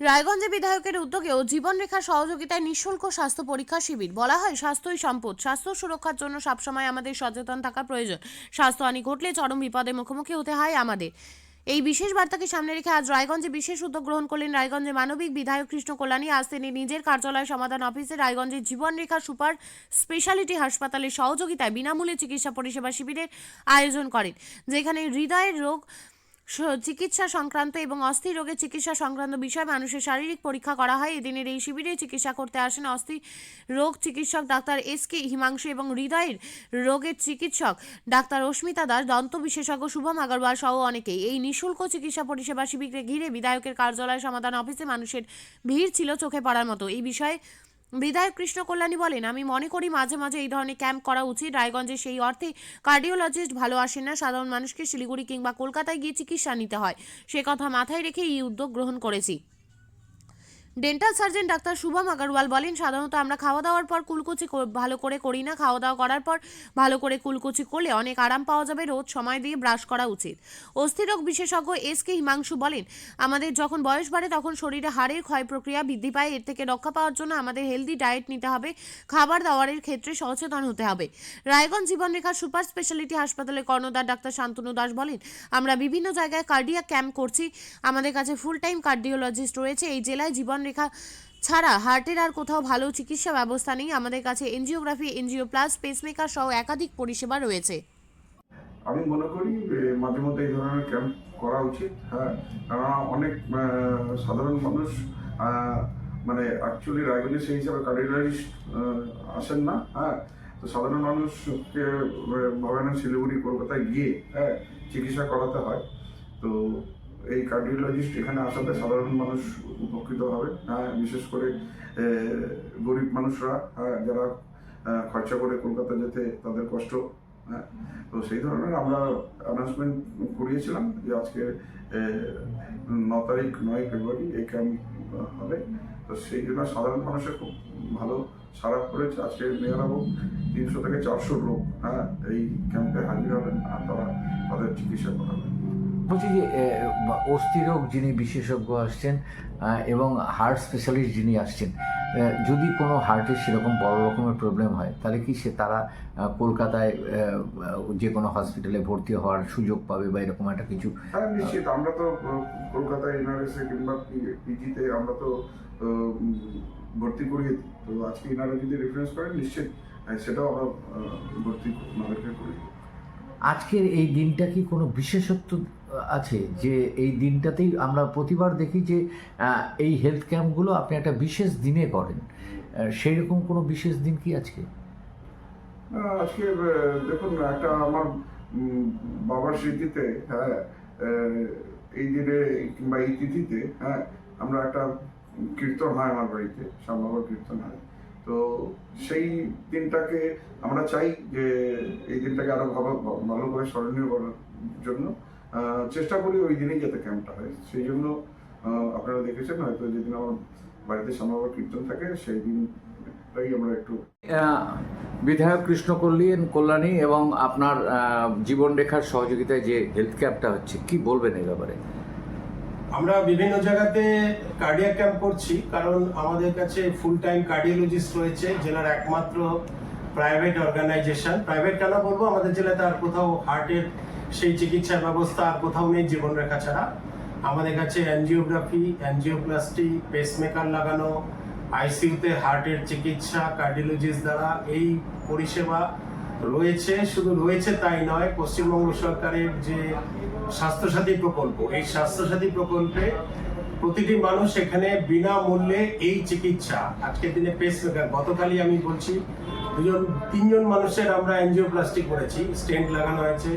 রায়গঞ্জে বিধায়কের উদ্যোগেও জীবনরেখা সহযোগিতায় নিঃশুল্ক স্বাস্থ্য পরীক্ষা শিবির। বলা হয়, স্বাস্থ্যই সম্পদ। স্বাস্থ্য সুরক্ষার জন্য সবসময় আমাদের সচেতন থাকা প্রয়োজন। স্বাস্থ্যহানি ঘটলে চরম বিপদের মুখোমুখি হতে হয় আমাদের। এই বিশেষ বার্তাকে সামনে রেখে আজ রায়গঞ্জে বিশেষ উদ্যোগ গ্রহণ করলেন রায়গঞ্জে মানবিক বিধায়ক কৃষ্ণ কল্যাণী আজ তিনি নিজের কার্যালয় সমাধান অফিসে রায়গঞ্জের জীবনরেখা সুপার স্পেশালিটি হাসপাতালের সহযোগিতায় বিনামূল্যে চিকিৎসা পরিষেবা শিবিরের আয়োজন করেন, যেখানে হৃদয়ের রোগ চিকিৎসা সংক্রান্ত এবং অস্থি রোগের চিকিৎসা সংক্রান্ত বিষয়ে মানুষের শারীরিক পরীক্ষা করা হয়। এদিনের এই শিবিরে চিকিৎসা করতে আসেন অস্থি রোগ চিকিৎসক ডাক্তার এস কে হিমাংশু এবং হৃদয়ের রোগের চিকিৎসক ডাক্তার অস্মিতা দাস, দন্ত বিশেষজ্ঞ শুভম আগরওয়াল সহ অনেকেই। এই নিঃশুল্ক চিকিৎসা পরিষেবা শিবিরকে ঘিরে বিধায়কের কার্যালয় সমাধান অফিসে মানুষের ভিড় ছিল চোখে পড়ার মতো। এই বিষয়ে বিধায়ক কৃষ্ণ কল্যাণী বলেন, আমি মনে করি মাঝে মাঝে এই ধরনের ক্যাম্প করা উচিত। রায়গঞ্জে সেই অর্থে কার্ডিওলজিস্ট ভালো আসেন না। সাধারণ মানুষকে শিলিগুড়ি কিংবা কলকাতায় গিয়ে চিকিৎসা নিতে হয়। সে কথা মাথায় রেখে এই উদ্যোগ গ্রহণ করেছি। Dental surgeon doctor Shubham Agarwal বলেন, সাধারণত আমরা খাওয়া দাওয়ার পর কুলকুচি ভালো করে করি না। খাওয়া দাওয়া করার পর ভালো করে কুলকুচি করলে অনেক আরাম পাওয়া যাবে। রোজ সময় দিয়ে ব্রাশ করা উচিত। অস্থিরোগ বিশেষজ্ঞ এস কে হিমাংশু বলেন, আমাদের যখন বয়স বাড়ে তখন শরীরে হাড়ের ক্ষয় প্রক্রিয়া বৃদ্ধি পায়। এর থেকে রক্ষা পাওয়ার জন্য আমাদের হেলদি ডায়েট নিতে হবে। খাবার দাবারের ক্ষেত্রে সচেতন হতে হবে। রায়গঞ্জ জীবনরেখা সুপার স্পেশালিটি হাসপাতালের কর্ণধার ডাক্তার শান্তনু দাস বলেন, আমরা বিভিন্ন জায়গায় কার্ডিয়া ক্যাম্প করছি। আমাদের কাছে ফুল টাইম কার্ডিওলজিস্ট রয়েছে। এই জেলায় জীবনরেখা ছাড়া হার্টের আর কোথাও ভালো চিকিৎসা ব্যবস্থা নেই। আমাদের কাছে এনজিওগ্রাফি এনজিও প্লাস পেসমেকার সহ একাধিক পরিষেবা রয়েছে। আমি মনে করি মাঝে মধ্যে এই ধরনের ক্যাম্প করা উচিত। হ্যাঁ কারণ অনেক সাধারণ মানুষ মানে অ্যাকচুয়ালি রায়গঞ্জে সেই হিসাবে কার্ডিওলজিস্ট আসেন না। হ্যাঁ তো সাধারণ মানুষকে আহ, ভাবে শিলিগুড়ি কলকাতায় গিয়ে হ্যাঁ চিকিৎসা করাতে হয়। তো এই কার্ডিওলজিস্ট এখানে আসাতে সাধারণ মানুষ উপকৃত হবে। হ্যাঁ বিশেষ করে গরিব মানুষরা হ্যাঁ যারা খরচা করে কলকাতা যেতে তাদের কষ্ট হ্যাঁ। তো সেই ধরনের আমরা অ্যানাউন্সমেন্ট করিয়েছিলাম যে আজকে ন তারিখ নয় ফেব্রুয়ারি এই ক্যাম্প হবে। তো সেই জন্য সাধারণ মানুষের খুব ভালো সারা পড়েছে। আজকে মেয়েরাও তিনশো থেকে চারশো লোক হ্যাঁ এই ক্যাম্পে হাজির হবেন আর তারা তাদের চিকিৎসা করাবেন। বলছি যে অস্থিরোগ যিনি বিশেষজ্ঞ আসছেন এবং হার্ট স্পেশালিস্ট যিনি আসছেন যদি কোনো হার্টের সেরকম বড় রকমের প্রবলেম হয়, তাহলে কি সে তারা কলকাতায় যে কোনো হসপিটালে ভর্তি হওয়ার সুযোগ পাবে বা এরকম একটা কিছু? হ্যাঁ নিশ্চিত। আমরা তো কলকাতায় এনআরএসে কিংবা পিজিতে আমরা তো ভর্তি করিয়ে তো আজকে এনারা যদি রেফারেন্স করেন, নিশ্চিত সেটাও আমরা ভর্তি ওনাদেরকে করি আজকের এই দিনটা কি কোনো বিশেষত্ব আছে? যে এই দিনটাতেই আমরা প্রতিবার দেখি যে এই হেলথ ক্যাম্পগুলো আপনি একটা বিশেষ দিনে করেন। সেই রকম কোনো বিশেষ দিন কি আজকে? আজকে দেখুন, একটা আমার বাবার স্মৃতিতে হ্যাঁ এই দিনে কিংবা এই তিথিতে হ্যাঁ আমরা একটা কীর্তন হয় আমার বাড়িতে শ্যাম বাবার কীর্তন হয়। তো সেই দিনটাকে আমরা চাই যে এই দিনটাকে আরও ভালো ভালো করে স্মরণীয় করার জন্য। চেষ্টা করি ওই দিনেই যাতে ক্যাম্পটা হয়। সেই জন্য আপনারা দেখেছেন হয়তো যেদিন আমার বাড়িতে বাবার কীর্তন থাকে, সেই দিনটাই আমরা একটু বিধায়ক কৃষ্ণ কল্যাণ কল্যাণী এবং আপনার জীবন রেখার সহযোগিতায় যে হেলথ ক্যাম্পটা হচ্ছে, কি বলবেন এই ব্যাপারে? আমরা বিভিন্ন জায়গাতে কার্ডিয়াক ক্যাম্প করছি, কারণ আমাদের কাছে ফুল টাইম কার্ডিওলজিস্ট রয়েছে, জেলার একমাত্র প্রাইভেট অর্গানাইজেশন প্রাইভেট কেন বলব? আমাদের জেলাতে আর কোথাও হার্টের সেই চিকিৎসার ব্যবস্থা আর কোথাও নেই জীবনরেখা ছাড়া। আমাদের কাছে অ্যানজিওগ্রাফি অ্যানজিওপ্লাস্টি পেসমেকার লাগানো আইসিইউতে হার্টের চিকিৎসা কার্ডিওলজিস্ট দ্বারা এই পরিষেবা রয়েছে। শুধু রয়েছে তাই নয়, পশ্চিমবঙ্গ সরকারের যে স্বাস্থ্যসাথী প্রকল্প। এই স্বাস্থ্যসাথী প্রকল্পে প্রতিটি মানুষ এখানে বিনামূল্যে এই চিকিৎসা। আজকের দিনে পেসমেকার গতকালই আমি বলছি, দুজন, তিনজন মানুষের আমরা অ্যানজিওপ্লাস্টিক করেছি স্টেন্ট লাগানো হয়েছে,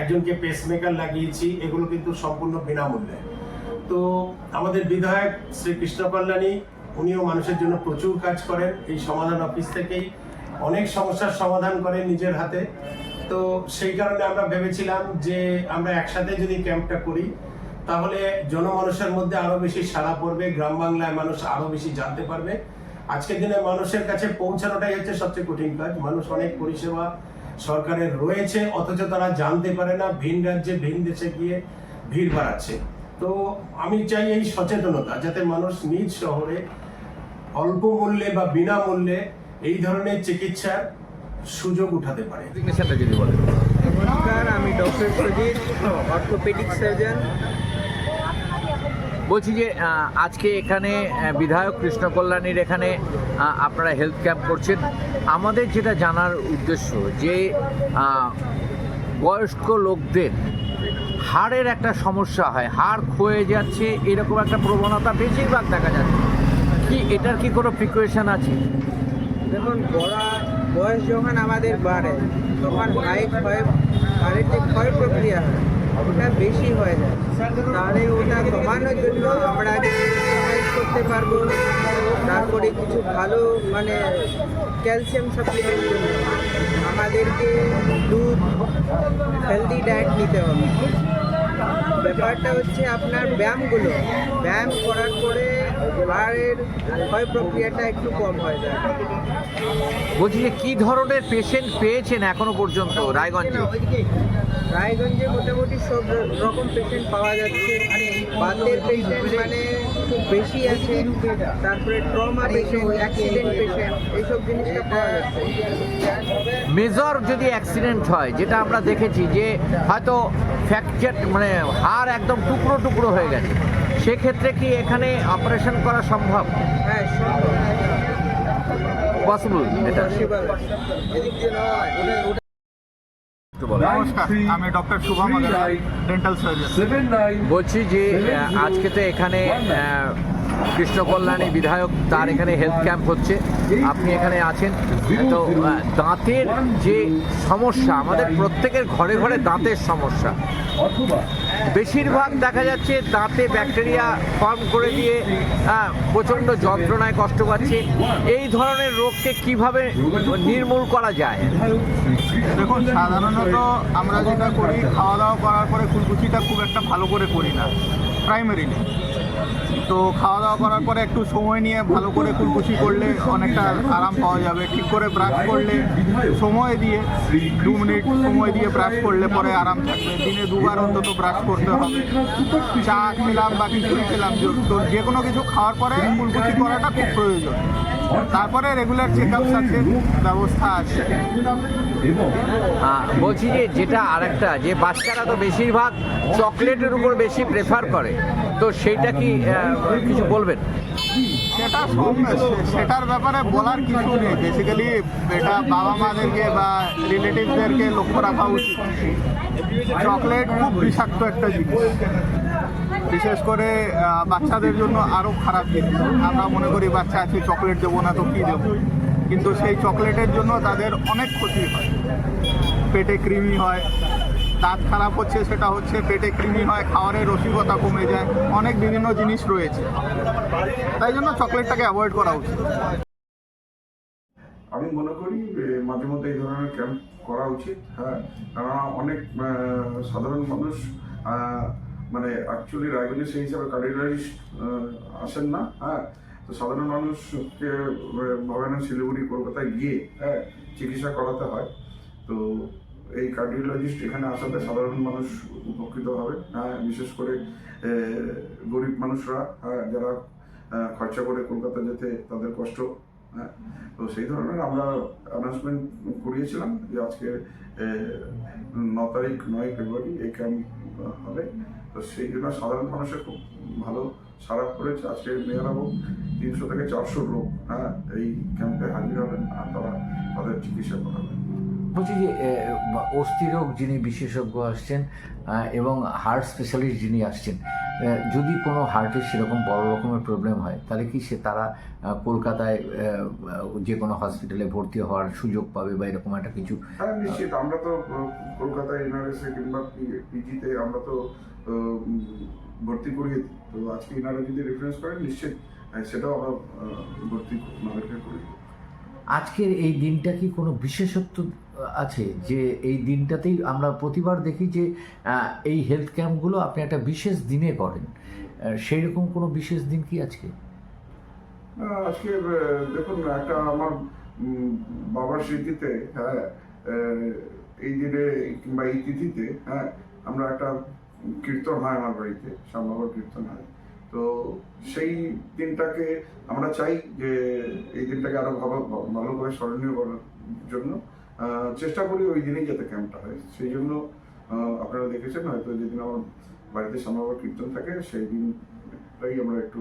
একজনকে পেসমেকার লাগিয়েছি, এগুলো কিন্তু সম্পূর্ণ বিনামূল্যে। তো আমাদের বিধায়ক শ্রী কৃষ্ণ কল্যাণী উনিও মানুষের জন্য প্রচুর কাজ করেন। এই সমাধান অফিস থেকেই অনেক সমস্যার সমাধান করেন নিজের হাতে। তো সেই কারণে আমরা ভেবেছিলাম যে আমরা একসাথে যদি ক্যাম্পটা করি, তাহলে জনমানুষের মধ্যে আরও বেশি সাড়া পড়বে, গ্রাম বাংলায় মানুষ আরও বেশি জানতে পারবে। আজকের দিনে মানুষের কাছে পৌঁছানোটাই হচ্ছে সবচেয়ে কঠিন কাজ। মানুষ অনেক পরিষেবা সরকারের রয়েছে, অথচ তারা জানতে পারে না, ভিন রাজ্যে, ভিন দেশে গিয়ে ভিড় বাড়াচ্ছে। তো আমি চাই এই সচেতনতা, যাতে মানুষ নিজ শহরে অল্প মূল্যে বা বিনামূল্যে এই ধরনের চিকিৎসার সুযোগ উঠাতে পারে। ডিজিগনেশনটা যদি বলেন। নমস্কার আমি ডক্টর সুজিত অর্থোপেডিক সার্জন। বলছি যে আজকে এখানে বিধায়ক কৃষ্ণ কল্যাণীর এখানে আপনারা হেলথ ক্যাম্প করছেন। আমাদের যেটা জানার উদ্দেশ্য যে বয়স্ক লোকদের হাড়ের একটা সমস্যা হয়। হাড় ক্ষয়ে যাচ্ছে এরকম একটা প্রবণতা বেশিরভাগ দেখা যাচ্ছে। কি এটার কি কোনো প্রিকোয়েশন আছে? দেখুন বড়া বয়স যখন আমাদের বাড়ে, তখন হাইট ক্ষয় হাড়ের যে ক্ষয় প্রক্রিয়া ওটা বেশি হয়ে যায়। তাহলে ওটা কমানোর জন্য আমরা করতে পারব। তারপরে কিছু ভালো মানে ক্যালসিয়াম সাপ্লিমেন্ট আমাদেরকে দুধ হেলদি ডায়েট নিতে হবে। ব্যাপারটা হচ্ছে আপনার ব্যায়ামগুলো। ব্যায়াম করার পরে হাড়ের ক্ষয় প্রক্রিয়াটা একটু কম হয়ে যায়। বলছি যে কি ধরনের পেশেন্ট পেয়েছেন এখনও পর্যন্ত রায়গঞ্জে? রায়গঞ্জে মোটামুটি সব রকম পেশেন্ট পাওয়া যাচ্ছে। বাতের পেশেন্ট মানে খুব বেশি আছে। তারপরে ট্রমা পেশেন্ট অ্যাক্সিডেন্ট পেশেন্ট এইসব জিনিসটা পাওয়া যাচ্ছে। মেজর যদি অ্যাক্সিডেন্ট হয় যেটা আমরা দেখেছি যে হয়তো ফ্র্যাকচার মানে হাড় একদম টুকরো টুকরো হয়ে গেছে সেক্ষেত্রে কি এখানে অপারেশন করা সম্ভব? হ্যাঁ সম্ভব পসিবল এটা পসিবল এদিক দিয়ে নয় ওটা- ওটা একটু বলো। নমস্কার আমি ডক্টর শুভম ডেন্টাল সার্জন বলছি যে আজকে তো এখানে আহ, কৃষ্ণ কল্যাণী বিধায়ক তার এখানে হেলথ ক্যাম্প হচ্ছে। আপনি এখানে আছেন। তো দাঁতের যে সমস্যা আমাদের প্রত্যেকের ঘরে ঘরে দাঁতের সমস্যা। বেশিরভাগ দেখা যাচ্ছে দাঁতে ব্যাকটেরিয়া ফর্ম করে দিয়ে আহ, প্রচণ্ড যন্ত্রণায় কষ্ট পাচ্ছে। এই ধরনের রোগকে কীভাবে নির্মূল করা যায়? দেখুন সাধারণত আমরা যেটা করি খাওয়া দাওয়া করার পরে কুলকুচিটা খুব একটা ভালো করে করি না প্রাইমারিলি তো খাওয়া দাওয়া করার পরে একটু সময় নিয়ে ভালো করে কুলকুশি করলে অনেকটা আরাম পাওয়া যাবে। ঠিক করে ব্রাশ করলে সময় দিয়ে, দু মিনিট সময় দিয়ে ব্রাশ করলে পরে আরাম থাকবে। দিনে দুবার অন্তত ব্রাশ করতে হবে। চা খেলাম বা কিছুই খেলাম তো যে কোনো কিছু খাওয়ার পরে কুলকুচি করাটা খুব প্রয়োজন। তারপরে রেগুলার চেক আপ সার্চের ব্যবস্থা আছে। বলছি যে যেটা আরেকটা, যে বাচ্চারা তো বেশিরভাগ চকলেটের উপর বেশি প্রেফার করে। তো সেইটা কি কিছু বলবেন? সেটা সেটার ব্যাপারে বলার কিছু নেই। বেসিক্যালি এটা বাবা মাদেরকে বা রিলেটিভদেরকে লক্ষ্য রাখা উচিত। চকলেট খুব বিষাক্ত একটা জিনিস। বিশেষ করে বাচ্চাদের জন্য আরও খারাপ জিনিস। আমরা মনে করি বাচ্চা আছে চকলেট দেবো না তো কী দেবো? কিন্তু সেই চকলেটের জন্য তাদের অনেক ক্ষতি হয়। পেটে কৃমি হয় দাঁত খারাপ হচ্ছে, সেটা হচ্ছে পেটে কৃমি হয়, খাওয়ারের রসিকতা কমে যায়, অনেক বিভিন্ন জিনিস রয়েছে। তাই জন্য চকলেটটাকে অ্যাভয়েড করা উচিত। আমি মনে করি মাঝে মধ্যে এই ধরনের ক্যাম্প করা উচিত হ্যাঁ। কেননা অনেক সাধারণ মানুষ মানে অ্যাকচুয়ালি রায়গঞ্জে সেই হিসাবে কার্ডিওলজিস্ট আসেন না হ্যাঁ। তো সাধারণ মানুষকে না শিলিগুড়ি কলকাতায় গিয়ে হ্যাঁ চিকিৎসা করাতে হয়। তো এই কার্ডিওলজিস্ট এখানে আসাতে সাধারণ মানুষ উপকৃত হবে। হ্যাঁ বিশেষ করে গরিব মানুষরা হ্যাঁ যারা খরচা করে কলকাতা যেতে তাদের কষ্ট হ্যাঁ। তো সেই ধরনের আমরা অ্যানাউন্সমেন্ট করিয়েছিলাম যে আজকে ন তারিখ নয় ফেব্রুয়ারি এই ক্যাম্প হবে। তো সেই জন্য সাধারণ মানুষের খুব ভালো সারা পড়েছে। আজকে মেয়েরাও তিনশো থেকে চারশো লোক হ্যাঁ এই ক্যাম্পে হাজির হবেন আর তারা তাদের চিকিৎসা করাবেন। বলছি যে অস্থিরোগ যিনি বিশেষজ্ঞ আসছেন এবং হার্ট স্পেশালিস্ট যিনি আসছেন যদি কোনো হার্টের সেরকম বড় রকমের প্রবলেম হয় তাহলে কি সে তারা কলকাতায় যে কোনো হসপিটালে ভর্তি হওয়ার সুযোগ পাবে বা এরকম একটা কিছু? হ্যাঁ নিশ্চিত। আমরা তো কলকাতায় এনআরএসে কিংবা পিজিতে আমরা তো ভর্তি করিয়ে তো আজকে এনারা যদি রেফারেন্স করেন নিশ্চিত সেটাও আমরা ভর্তি করে আজকের এই দিনটা কি কোনো বিশেষত্ব আছে যে এই দিনটাতেই আমরা প্রতিবার দেখি যে এই হেলথ ক্যাম্পগুলো আপনি একটা বিশেষ দিনে করেন। সেই রকম কোনো বিশেষ দিন কি আজকে? আজকে দেখুন, একটা আমার বাবার স্মৃতিতে হ্যাঁ এই দিনে কিংবা এই তিথিতে হ্যাঁ আমরা একটা কীর্তন হয় আমার বাড়িতে শ্যামনগর কীর্তন হয়। তো সেই দিনটাকে আমরা চাই যে, এই দিনটাকে আরও ভালো, ভালোভাবে স্মরণীয় করার জন্য। চেষ্টা করি ওই দিনেই যাতে ক্যাম্পটা হয়। সেই জন্য আপনারা দেখেছেন হয়তো যেদিন আমার বাড়িতে শ্যামনগর কীর্তন থাকে সেই দিনটাই আমরা একটু